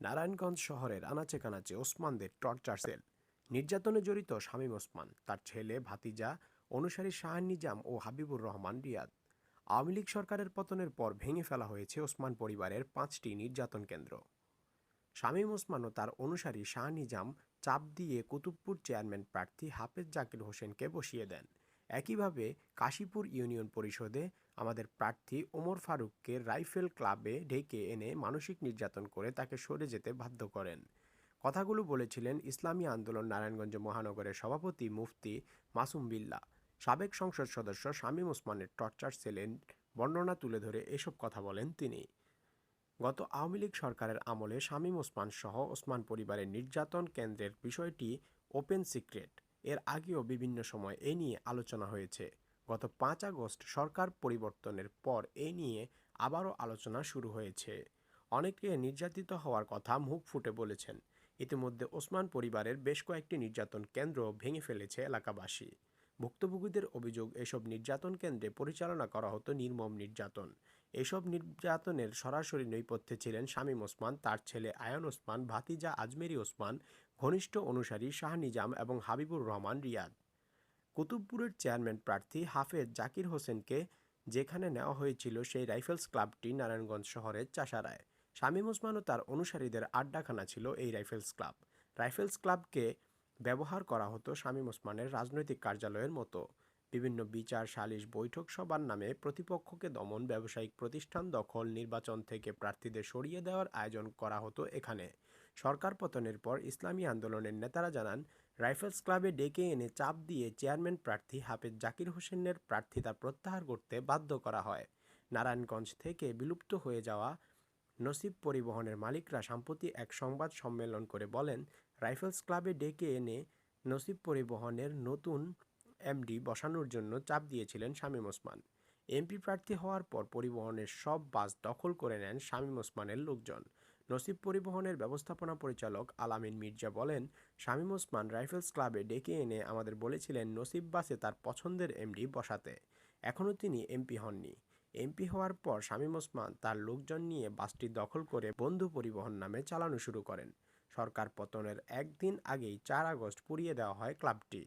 নারায়ণগঞ্জ শহরের আনাচে কানাচে ওসমানদের টর্চার সেল। নির্যাতনে জড়িত শামীম ওসমান, তার ছেলে ভাতিজা অনুসারী শাহান নিজাম ও হাবিবুর রহমান রিয়াদ। আওয়ামী লীগ সরকারের পতনের পর ভেঙে ফেলা হয়েছে ওসমান পরিবারের পাঁচটি নির্যাতন কেন্দ্র। শামীম ওসমান ও তার অনুসারী শাহ নিজাম চাপ দিয়ে কুতুবপুর চেয়ারম্যান প্রার্থী হাফেজ জাকির হোসেনকে বসিয়ে দেন। একইভাবে কাশীপুর ইউনিয়ন পরিষদে আমাদের প্রার্থী ওমর ফারুককে রাইফেল ক্লাবে ডেকে এনে মানসিক নির্যাতন করে তাকে সরে যেতে বাধ্য করেন। কথাগুলো বলেছিলেন ইসলামী আন্দোলন নারায়ণগঞ্জ মহানগরের সভাপতি মুফতি মাসুম বিল্লা। সাবেক সংসদ সদস্য শামীম ওসমানের টর্চার সেলের বর্ণনা তুলে ধরে এসব কথা বলেন তিনি। গত আওয়ামী লীগ সরকারের আমলে শামীম ওসমান সহ ওসমান পরিবারের নির্যাতন কেন্দ্রের বিষয়টি ওপেন সিক্রেট। এর আগেও বিভিন্ন সময় এ নিয়ে আলোচনা হয়েছে। গত পাঁচ আগস্ট সরকার পরিবর্তনের পর এ নিয়ে আবারও আলোচনা শুরু হয়েছে। অনেকে নির্যাতিত হওয়ার কথা মুখ ফুটে বলেছেন। ইতিমধ্যে ওসমান পরিবারের বেশ কয়েকটি নির্যাতন কেন্দ্র ভেঙে ফেলেছে এলাকাবাসী। ভুক্তভোগীদের অভিযোগ, এসব নির্যাতন কেন্দ্রে পরিচালনা করা হতো নির্মম নির্যাতন। এসব নির্যাতনের সরাসরি নৈপথ্যে ছিলেন শামীম ওসমান, তার ছেলে আয়ন ওসমান, ভাতিজা আজমেরি ওসমান ঘনিষ্ঠ অনুসারী শাহ নিজাম এবং হাবিবুর রহমান রিয়াদ। কুতুবপুরের চেয়ারম্যান প্রার্থী হাফেজ জাকির হোসেনকে যেখানে নেওয়া হয়েছিল সেই রাইফেলস ক্লাবটি নারায়ণগঞ্জ শহরের চাষারায়। শামীম ওসমান ও তার অনুসারীদের আড্ডাখানা ছিল এই রাইফেলস ক্লাব। রাইফেলস ক্লাবকে ব্যবহার করা হতো শামীম ওসমানের রাজনৈতিক কার্যালয়ের মতো। বিভিন্ন বিচার, সালিশ, বৈঠক সভার নামে প্রতিপক্ষকে দমন, ব্যবসায়িক প্রতিষ্ঠান দখল, নির্বাচন থেকে প্রার্থীদের সরিয়ে দেওয়ার আয়োজন করা হতো এখানে। সরকার পতনের পর ইসলামী আন্দোলনের নেতারা জানান, রাইফেলস ক্লাবে ডেকে এনে চাপ দিয়ে চেয়ারম্যান প্রার্থী হাফেজ জাকির হোসেনের প্রার্থিতা প্রত্যাহার করতে বাধ্য করা হয়। নারায়ণগঞ্জ থেকে বিলুপ্ত হয়ে যাওয়া নসিব পরিবহনের মালিকরা সম্প্রতি এক সংবাদ সম্মেলন করে বলেন, রাইফেলস ক্লাবে ডেকে এনে নসিব পরিবহনের নতুন এমডি বসানোর জন্য চাপ দিয়েছিলেন শামীম ওসমান। এমপি প্রার্থী হওয়ার পর পরিবহনের সব বাস দখল করে নেন শামীম ওসমানের লোকজন। নসিব পরিবহনের ব্যবস্থাপনা পরিচালক আলামিন মির্জা বলেন, শামীম ওসমান রাইফেলস ক্লাবে ডেকে এনে আমাদের বলেছিলেন, নসিব বাসে তার পছন্দের এমডি বসাতে। এখনও তিনি এমপি হননি। এমপি হওয়ার পর শামীম ওসমান তার লোকজন নিয়ে বাসটি দখল করে বন্ধু পরিবহন নামে চালানো শুরু করেন। সরকার পতনের একদিন আগেই চার আগস্ট পুড়িয়ে দেওয়া হয় ক্লাবটি।